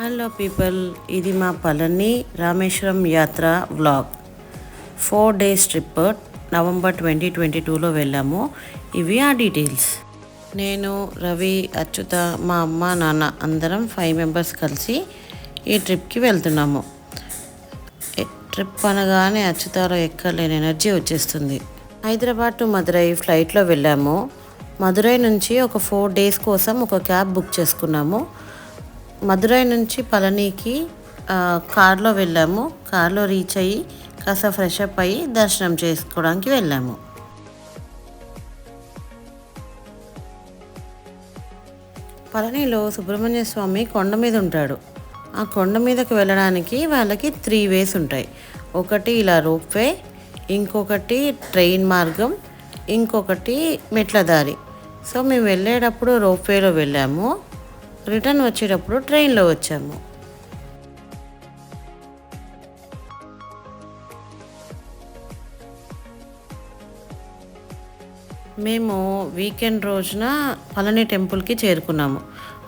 Hello people ఇది మా పళని రామేశ్వరం యాత్ర vlog. Four days trip November twenty twenty టూలో వెళ్ళాము. ఇవి ఆ డీటెయిల్స్ నేను రవి అచ్యుత మా అమ్మ నాన్న అందరం ఫైవ్ మెంబర్స్ కలిసి ఈ ట్రిప్కి వెళ్తున్నాము. ట్రిప్ అనగానే అచ్యుతలో ఎక్కలేని ఎనర్జీ వచ్చేస్తుంది. హైదరాబాద్ టు మదురై ఫ్లైట్లో వెళ్ళాము. మదురై నుంచి ఒక ఫోర్ డేస్ కోసం ఒక క్యాబ్ బుక్ చేసుకున్నాము. మదురై నుంచి పళనికి కార్లో వెళ్ళాము. కార్లో రీచ్ అయ్యి కాస్త ఫ్రెష్ అప్ అయ్యి దర్శనం చేసుకోవడానికి వెళ్ళాము. పళనిలో సుబ్రహ్మణ్య స్వామి కొండ మీద ఉంటాడు. ఆ కొండ మీదకి వెళ్ళడానికి వాళ్ళకి త్రీ వేస్ ఉంటాయి. ఒకటి ఇలా రోప్వే ఇంకొకటి ట్రైన్ మార్గం ఇంకొకటి మెట్ల దారి. సో మేము వెళ్ళేటప్పుడు రోప్వేలో వెళ్ళాము. రిటర్న్ వచ్చేటప్పుడు ట్రైన్లో వచ్చాము. మేము వీకెండ్ రోజున పళని టెంపుల్కి చేరుకున్నాము.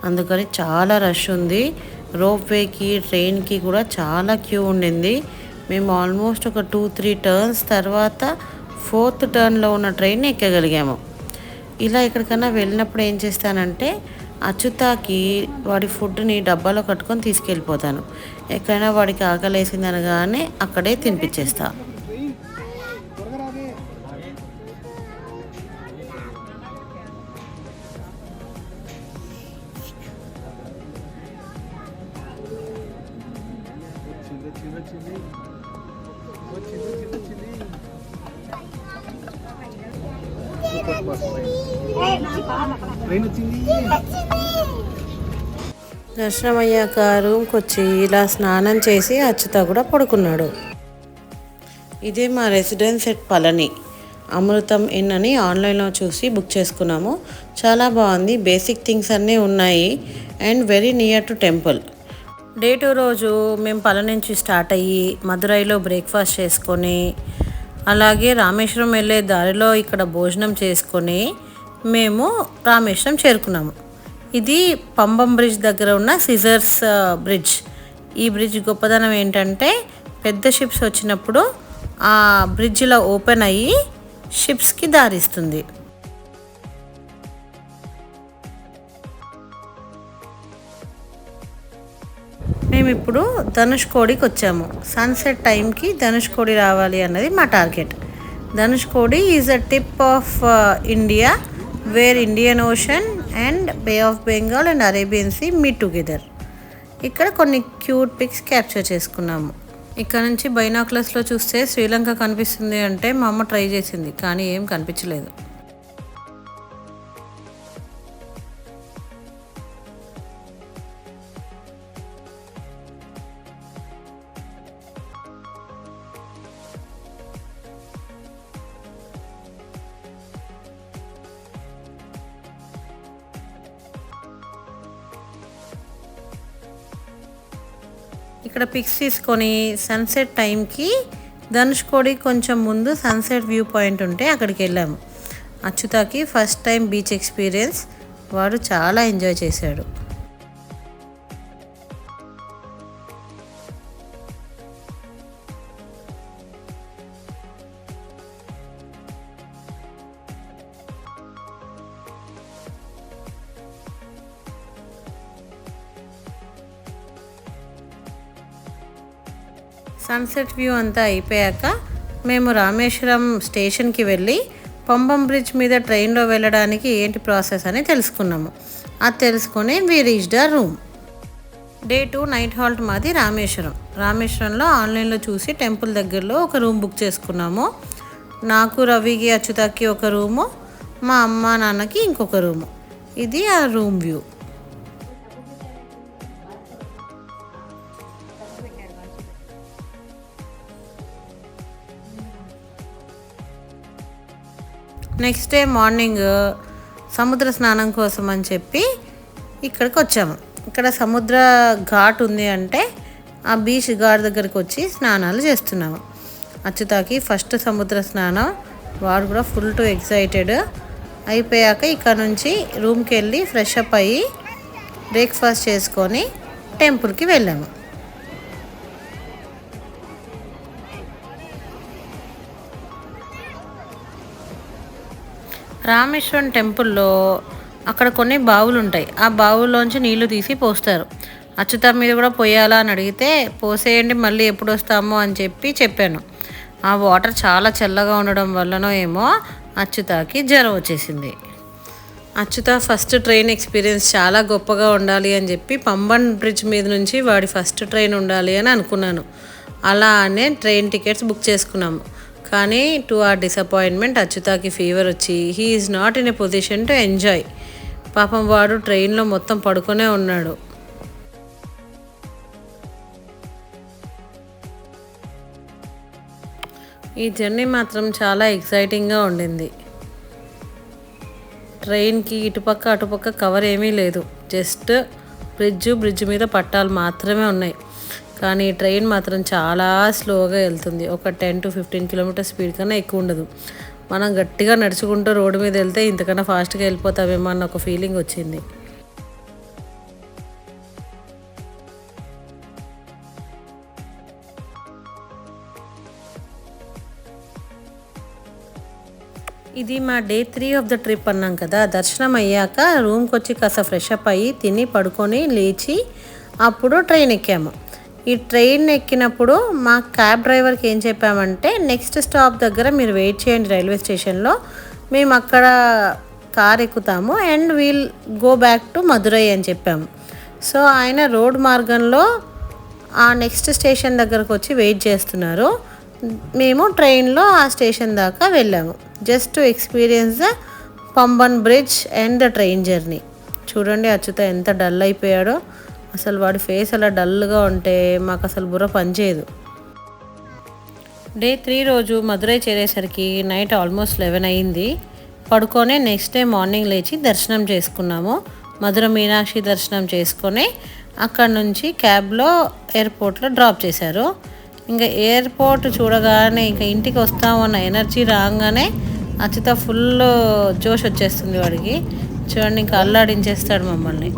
అందుకని చాలా రష్ ఉంది. రోప్వేకి ట్రైన్కి కూడా చాలా క్యూ ఉండింది. మేము ఆల్మోస్ట్ ఒక టూ త్రీ టర్న్స్ తర్వాత ఫోర్త్ టర్న్లో ఉన్న ట్రైన్ ఎక్కగలిగాము. ఇలా ఎక్కడికైనా వెళ్ళినప్పుడు ఏం చేస్తానంటే అచ్యుతాకి వాడి ఫుడ్ని డబ్బాలో కట్టుకొని తీసుకెళ్ళిపోతాను. ఎక్కడైనా వాడికి ఆకలేసింది అనగానే అక్కడే తినిపించేస్తా. వచ్చింది. వచ్చింది వచ్చింది వచ్చింది. దర్శనం అయ్యాక రూమ్కి వచ్చి ఇలా స్నానం చేసి అచ్యుత కూడా పడుకున్నాడు. ఇదే మా residence at Palani. Amritham inn అని ఆన్లైన్లో చూసి బుక్ చేసుకున్నాము. చాలా బాగుంది. బేసిక్ థింగ్స్ అన్నీ ఉన్నాయి. And very near to temple. Day two రోజు మేము పళని నుంచి స్టార్ట్ అయ్యి మదురైలో బ్రేక్ఫాస్ట్ చేసుకొని అలాగే రామేశ్వరం వెళ్ళే దారిలో ఇక్కడ భోజనం చేసుకొని మేము రామేశ్వరం చేరుకున్నాము. ఇది పంబం బ్రిడ్జ్ దగ్గర ఉన్న సిజర్స్ బ్రిడ్జ్. ఈ బ్రిడ్జ్ గొప్పదనం ఏంటంటే పెద్ద షిప్స్ వచ్చినప్పుడు ఆ బ్రిడ్జ్ ఇలా ఓపెన్ అయ్యి షిప్స్కి దారిస్తుంది. మేము ఇప్పుడు ధనుష్కోడికి వచ్చాము. సన్సెట్ టైంకి ధనుష్కోడి రావాలి అన్నది మా target Dhanushkodi is a tip of India where Indian Ocean and Bay of Bengal and Arabian Sea meet together ఇక్కడ కొన్ని క్యూట్ పిక్స్ క్యాప్చర్ చేసుకున్నాము. ఇక్కడ నుంచి బైనాక్లస్లో చూస్తే శ్రీలంక కనిపిస్తుంది అంటే మా అమ్మ ట్రై చేసింది కానీ ఏం కనిపించలేదు. ఇక్కడ పిక్స్ తీసుకొని సన్సెట్ టైంకి ధనుష్కోడి కొంచెం ముందు సన్సెట్ వ్యూ పాయింట్ ఉంటే అక్కడికి వెళ్ళాము. అచ్యుతాకి ఫస్ట్ టైం బీచ్ ఎక్స్పీరియన్స్ వాడు చాలా ఎంజాయ్ చేశాడు. సన్సెట్ వ్యూ అంతా అయిపోయాక మేము రామేశ్వరం స్టేషన్కి వెళ్ళి పంబం బ్రిడ్జ్ మీద ట్రైన్లో వెళ్ళడానికి ఏంటి ప్రాసెస్ అని తెలుసుకున్నాము. అది తెలుసుకొని we reach the room day two night halt మాది రామేశ్వరం. రామేశ్వరంలో ఆన్లైన్లో చూసి టెంపుల్ దగ్గరలో ఒక రూమ్ బుక్ చేసుకున్నాము. నాకు రవికి అచ్యుతకి ఒక రూము మా అమ్మ నాన్నకి ఇంకొక రూము. ఇది ఆ room view. Next day morning సముద్ర స్నానం కోసం అని చెప్పి ఇక్కడికి వచ్చాము. ఇక్కడ సముద్ర ఘాట్ ఉంది అంటే ఆ బీచ్ ఘాట్ దగ్గరికి వచ్చి స్నానాలు చేస్తున్నాము. అచ్చుతాకి ఫస్ట్ సముద్ర స్నానం వాడు కూడా ఫుల్ టు ఎక్సైటెడ్. అయిపోయాక ఇక్కడ నుంచి రూమ్కి వెళ్ళి ఫ్రెష్ అప్ అయ్యి బ్రేక్ఫాస్ట్ చేసుకొని టెంపుల్కి వెళ్ళాము. రామేశ్వరం టెంపుల్లో అక్కడ కొన్ని బావులు ఉంటాయి ఆ బావుల్లోంచి నీళ్ళు తీసి పోస్తారు. అచ్యుత మీద కూడా పోయాలా అని అడిగితే పోసేయండి మళ్ళీ ఎప్పుడు వస్తామో అని చెప్పి చెప్పాను. ఆ వాటర్ చాలా చల్లగా ఉండడం వల్లనో ఏమో అచ్యుతకి జ్వరం వచ్చేసింది. అచ్యుత ఫస్ట్ ట్రైన్ ఎక్స్పీరియన్స్ చాలా గొప్పగా ఉండాలి అని చెప్పి పంబన్ బ్రిడ్జ్ మీద నుంచి వాడి ఫస్ట్ ట్రైన్ ఉండాలి అని అనుకున్నాను. అలా అనే ట్రైన్ టికెట్స్ బుక్ చేసుకున్నాము. కానీ టు ఆర్ డిసప్పాయింట్మెంట్ అచ్యుతకి ఫీవర్ వచ్చి he is not in a position to enjoy పాపం వాడు ట్రైన్లో మొత్తం పడుకునే ఉన్నాడు. ఈ జర్నీ మాత్రం చాలా ఎక్సైటింగ్గా ఉండింది. ట్రైన్కి ఇటుపక్క అటుపక్క కవర్ ఏమీ లేదు. జస్ట్ బ్రిడ్జ్ బ్రిడ్జ్ మీద పట్టాలు మాత్రమే ఉన్నాయి. కానీ ట్రైన్ మాత్రం చాలా స్లోగా వెళ్తుంది. ఒక ten to fifteen kilometer speed కన్నా ఎక్కువ ఉండదు. మనం గట్టిగా నడుచుకుంటూ రోడ్డు మీద వెళ్తే ఇంతకన్నా ఫాస్ట్గా వెళ్ళిపోతామేమో అన్న ఒక ఫీలింగ్ వచ్చింది. ఇది మా day three of the trip అన్నాం కదా. దర్శనం అయ్యాక రూమ్కి వచ్చి కాస్త ఫ్రెష్ అప్ అయ్యి తిని పడుకొని లేచి అప్పుడు ట్రైన్ ఎక్కాము. ఈ ట్రైన్ ఎక్కినప్పుడు మా క్యాబ్ డ్రైవర్కి ఏం చెప్పామంటే నెక్స్ట్ స్టాప్ దగ్గర మీరు వెయిట్ చేయండి రైల్వే స్టేషన్లో మేము అక్కడ car ఎక్కుతాము and we'll go back to Madurai అని చెప్పాము. సో ఆయన రోడ్ మార్గంలో ఆ నెక్స్ట్ స్టేషన్ దగ్గరకు వచ్చి వెయిట్ చేస్తున్నారు. మేము ట్రైన్లో ఆ స్టేషన్ దాకా వెళ్ళాము. Just to experience the Pamban bridge and the train journey చూడండి అచ్యుత ఎంత డల్ అయిపోయాడో. అసలు వాడి ఫేస్ అలా డల్గా ఉంటే మాకు అసలు బుర్ర పనిచేయదు డే త్రీ రోజు మధురై చేరేసరికి నైట్ ఆల్మోస్ట్ లెవెన్ అయింది. పడుకొని నెక్స్ట్ డే మార్నింగ్ లేచి దర్శనం చేసుకున్నాము. మధుర మీనాక్షి దర్శనం చేసుకొని అక్కడ నుంచి క్యాబ్లో ఎయిర్పోర్ట్లో డ్రాప్ చేశారు. ఇంకా ఎయిర్పోర్ట్ చూడగానే ఇంకా ఇంటికి వస్తామన్న ఎనర్జీ రాగానే అచిత ఫుల్ జోష్ వచ్చేస్తుంది వాడికి. చూడండి ఇంకా అల్లాడించేస్తాడు మమ్మల్ని.